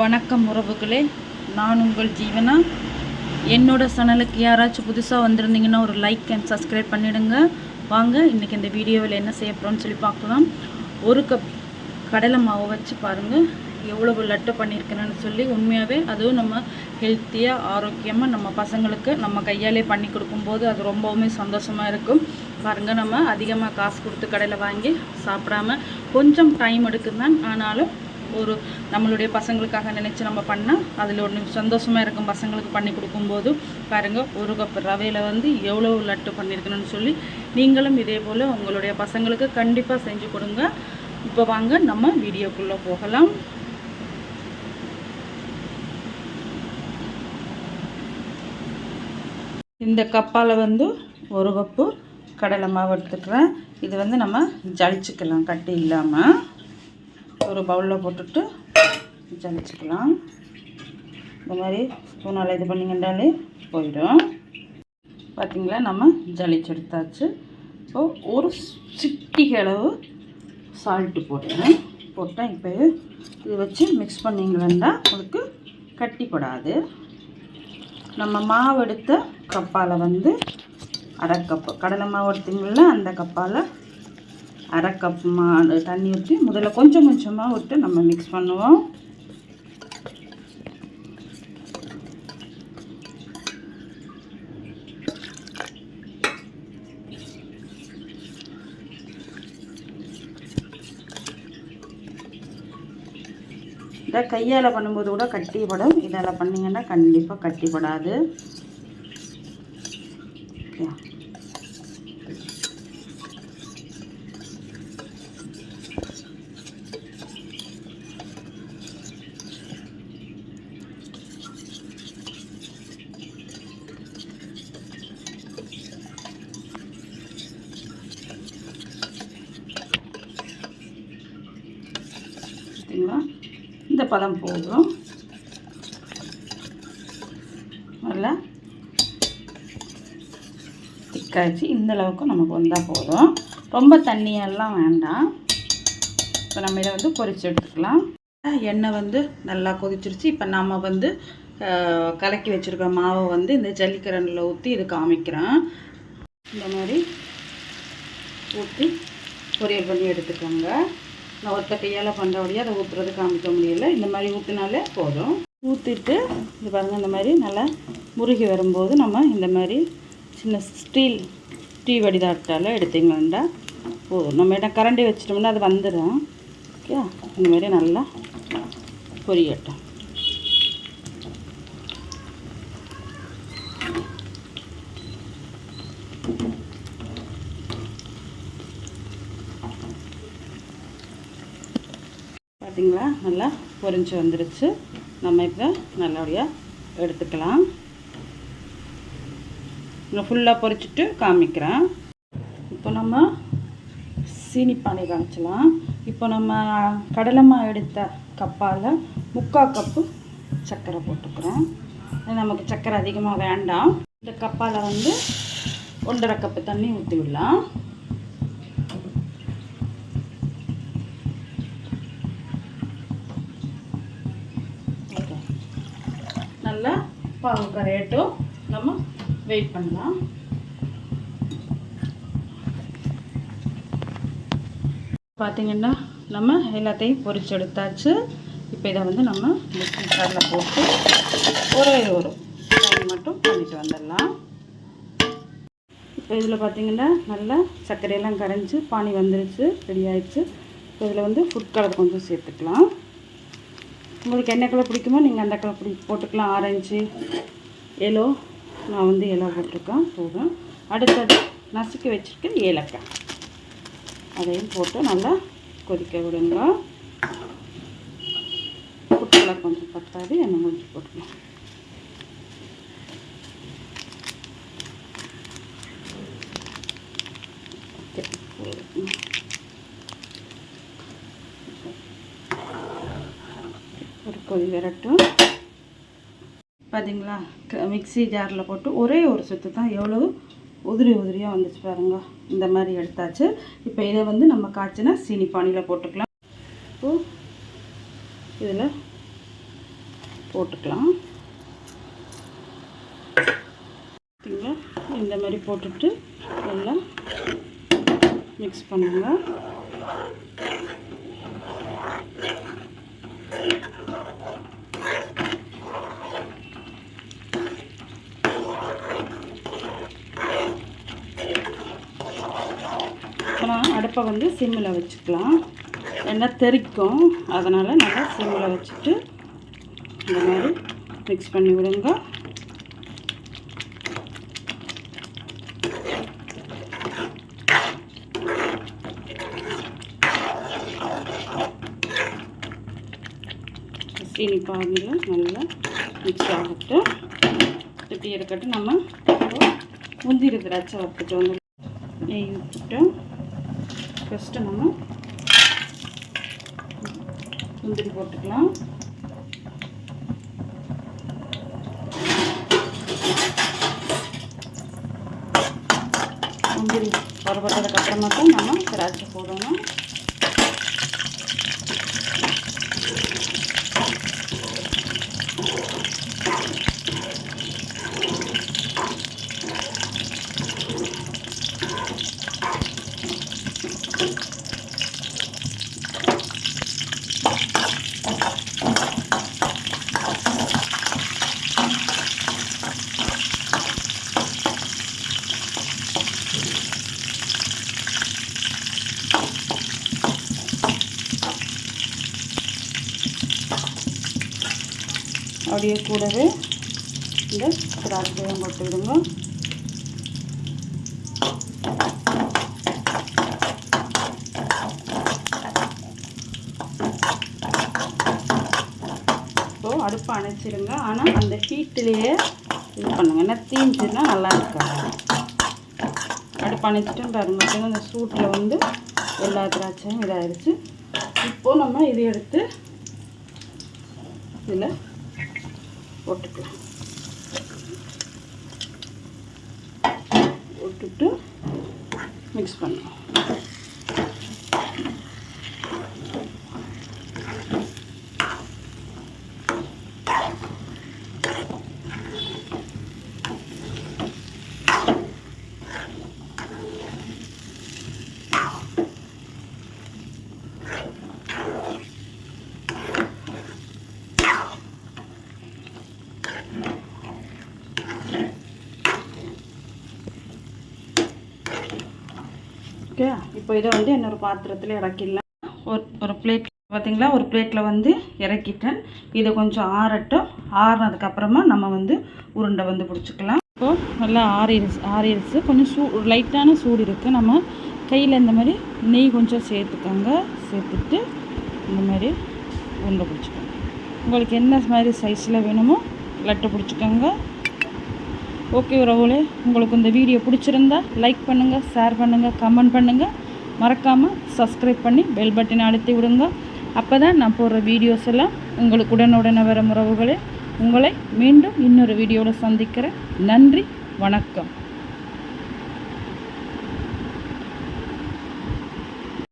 வணக்கம் உறவுகளே. நான் உங்கள் ஜீவனா? என்னோட சேனலுக்கு யாராச்சும் புதுசாக வந்திருந்தீங்கன்னா ஒரு லைக் அண்ட் சப்ஸ்கிரைப் பண்ணிவிடுங்க வாங்க இன்றைக்கி இந்த வீடியோவில் என்ன செய்ய போகிறோம்னு சொல்லி பார்க்கலாம். ஒரு கப் கடலை மாவு வச்சு பாருங்கள் எவ்வளவு லட்டு பண்ணியிருக்கிறேன்னு சொல்லி உண்மையாகவே அதுவும் நம்ம ஹெல்த்தியாக ஆரோக்கியமாக நம்ம பசங்களுக்கு நம்ம கையாலே பண்ணி கொடுக்கும்போது அது ரொம்பவுமே சந்தோஷமாக இருக்கும். பாருங்கள் நம்ம அதிகமாக காசு கொடுத்து கடையில் வாங்கி சாப்பிடாம கொஞ்சம் டைம் எடுக்குதான் ஆனாலும் ஒரு நம்மளுடைய பசங்களுக்காக நினச்சி நம்ம பண்ணால் அதில் ஒன்று சந்தோஷமாக இருக்கும் பசங்களுக்கு பண்ணி கொடுக்கும்போது. பாருங்கள் ஒரு கப் ரவையில் வந்து எவ்வளோ லட்டு பண்ணியிருக்கணும்னு சொல்லி நீங்களும் இதே போல் உங்களுடைய பசங்களுக்கு கண்டிப்பாக செஞ்சு கொடுங்க. இப்போ வாங்க நம்ம வீடியோக்குள்ளே போகலாம். இந்த கப்பால் வந்து ஒரு கப்பு கடலை மாவு எடுத்துக்கிறேன். இது வந்து நம்ம ஜலிச்சுக்கலாம் கட்டி இல்லாமல் ஒரு பவுலில் போட்டுட்டு ஜலிச்சுக்கலாம் இந்த மாதிரி ஸ்பூனால் இது பண்ணிங்கன்றாலே போயிடும். பார்த்திங்களா நம்ம ஜலிச்சு எடுத்தாச்சு இப்போ ஒரு சிட்டிக்கு அளவு சால்ட்டு போட்டேன். போட்டேன் இப்போ இது வச்சு மிக்ஸ் பண்ணிங்களா உங்களுக்கு கட்டிப்படாது. நம்ம மாவு எடுத்த கப்பால் வந்து அரை கப்பு கடலை மாவு எடுத்திங்கள அந்த கப்பால் அரை கப் மா தண்ணி ஊற்றி முதல்ல கொஞ்சம் கொஞ்சமாக விட்டு நம்ம மிக்ஸ் பண்ணுவோம். இதை கையால் பண்ணும்போது கூட கட்டிப்படும். இதில் பண்ணிங்கன்னா கண்டிப்பாக கட்டிப்படாது. ஓகே. பார்த்தீங்களா இந்த பதம் போதும். நல்லா திக்காச்சு இந்த அளவுக்கு நமக்கு வந்தால் போதும். ரொம்ப தண்ணியெல்லாம் வேண்டாம். இப்போ நம்ம இதை வந்து பொரிச்சு எடுத்துக்கலாம். எண்ணெய் வந்து நல்லா கொதிச்சிருச்சு. இப்போ நம்ம வந்து கலக்கி வச்சுருக்க மாவை வந்து இந்த ஜல்லிக்கரண்டில் ஊற்றி இது காமிக்கிறேன். இந்த மாதிரி ஊற்றி பொரியல் பண்ணி எடுத்துக்கோங்க. நான் ஒத்த கையால் பண்ணுறபடியே அதை ஊற்றுறது காமிக்க முடியல. இந்த மாதிரி ஊற்றினாலே போதும். ஊற்றிட்டு இது பாருங்கள் இந்த மாதிரி நல்லா முருகி வரும்போது நம்ம இந்த மாதிரி சின்ன ஸ்டீல் டீ வடிதாட்டால் எடுத்தீங்கன்னா போதும். நம்ம என்ன கரண்டி வச்சிட்டோம்னா அது வந்துடும். ஓகே? இந்த மாதிரி நல்லா பொரியட்டும். பார்த்தீங்களா? நல்லா பொரிஞ்சு வந்துருச்சு. நம்ம இப்போ நல்லபடியாக எடுத்துக்கலாம். இன்னும் ஃபுல்லாக பொரிச்சிட்டு காமிக்கிறேன். இப்போ நம்ம சீனி பானை காமிச்சலாம். இப்போ நம்ம கடலைமா எடுத்த கப்பால் முக்கால் கப்பு சர்க்கரை போட்டுக்கிறோம். நமக்கு சர்க்கரை அதிகமாக வேண்டாம். இந்த கப்பால் வந்து ஒன்றரை கப்பு தண்ணி ஊற்றி விடலாம் ஓகே பால் கரையட்டும் நம்ம வெயிட் பண்ணலாம். பார்த்தீங்கன்னா நம்ம எல்லாத்தையும் பொறிச்சு எடுத்தாச்சு இப்போ இதை வந்து நம்ம மிக்ஸி ஜாரில் போட்டு ஒரே ஒரு மட்டும் பண்ணிட்டு வந்துடலாம். இப்போ இதில் பார்த்தீங்கன்னா நல்லா சர்க்கரையெல்லாம் கரைஞ்சி பானி வந்துருச்சு ரெடி ஆயிடுச்சு. இப்போ இதில் வந்து ஃபுட் கலர் கொஞ்சம் சேர்த்துக்கலாம். உங்களுக்கு என்ன கலர் பிடிக்குமோ நீங்கள் அந்த கலர் பிடி போட்டுக்கலாம். ஆரஞ்சு எல்லோ நான் வந்து எல்லோ போட்டிருக்கேன். போதும். அடுத்தது நசுக்கி வச்சுருக்க ஏலக்காய். அதையும் போட்டு நல்லா கொதிக்க விடுங்க. ஃபுட் கொஞ்சம் பத்தாது என்ன கொஞ்சம் போட்டுக்கலாம் ஓகே போதும். ஒரு கொதி வரட்டும். பார்த்தீங்களா க- மிக்ஸி ஜாரில் போட்டு ஒரே ஒரு சுற்று தான் எவ்வளோ உதிரி உதிரியாக வந்துச்சு பாருங்க. இந்த மாதிரி எடுத்தாச்சு. இப்போ இதை வந்து நம்ம காய்ச்சினா சீனி பானியில் போட்டுக்கலாம். இப்போ இதில் போட்டுக்கலாம். பார்த்தீங்களா இந்த மாதிரி போட்டுட்டு எல்லாம் மிக்ஸ் பண்ணுங்கள் ஆனால் அடுப்பை வந்து சிம்மில் வச்சுக்கலாம். ஏன்னா தெறிக்கும் அதனால் நல்லா சிம்மில் வச்சுட்டு இந்த மாதிரி மிக்ஸ் பண்ணி விடுங்க. சீனி பாகில் நல்லா மிக்ஸ் ஆகட்டும். இப்படி இருக்கட்டும். நம்ம முந்திரி திராட்சை வறுத்துட்டு வந்து நெய் விட்டுட்டோம் ஃபஸ்ட்டு நம்ம முந்திரி போட்டுக்கலாம். முந்திரி வறுபட்டதுக்கு அப்புறமா தான் நம்ம திராட்சை போடணும். கூடவே இந்த திராட்சையும் போட்டுவிடுங்க இப்போது அடுப்பை அணைச்சிடுங்க ஆனால் அந்த ஹீட்டிலேயே இது பண்ணுங்கள் ஏன்னா தீஞ்சுன்னா நல்லா இருக்காது. அடுப்பு அணைச்சிட்டு பாருங்க. அந்த சூட்டில் வந்து எல்லா திராட்சையும் இதாகிடுச்சு இப்போது நம்ம இது எடுத்து இதில் போட்டுக்கலாம். போட்டுட்டு மிக்ஸ் பண்ணலாம். ஓகே இப்போ இதை வந்து இன்னொரு பாத்திரத்தில் இறக்கிடலாம். ஒரு ஒரு பிளேட் பார்த்தீங்களா ஒரு பிளேட்டில் வந்து இறக்கிட்டேன். இதை கொஞ்சம் ஆறட்டும். ஆறுனதுக்கப்புறமா நம்ம வந்து உருண்டை வந்து பிடிச்சிக்கலாம். இப்போது நல்லா ஆறிடுச்சு ஆறிடுச்சு. கொஞ்சம் சூ லைட்டான சூடு இருக்குது நம்ம கையில் இந்த மாதிரி நெய் கொஞ்சம் சேர்த்துக்கோங்க. சேர்த்துட்டு இந்த மாதிரி உருண்டை பிடிச்சிக்கோங்க. உங்களுக்கு என்ன மாதிரி சைஸில் வேணுமோ லட்டு பிடிச்சிக்கோங்க. ஓகே உறவுகளே உங்களுக்கு இந்த வீடியோ பிடிச்சிருந்தா லைக் பண்ணுங்கள் ஷேர் பண்ணுங்கள் கமெண்ட் பண்ணுங்கள் மறக்காமல் சப்ஸ்கிரைப் பண்ணி பெல் பட்டனை அழுத்தி விடுங்க. அப்போ தான் நான் போடுற வீடியோஸ் எல்லாம் உங்களுக்கு உடனுடனே வர உறவுகளே உங்களை மீண்டும் இன்னொரு வீடியோவில் சந்திக்கிறேன். நன்றி வணக்கம்.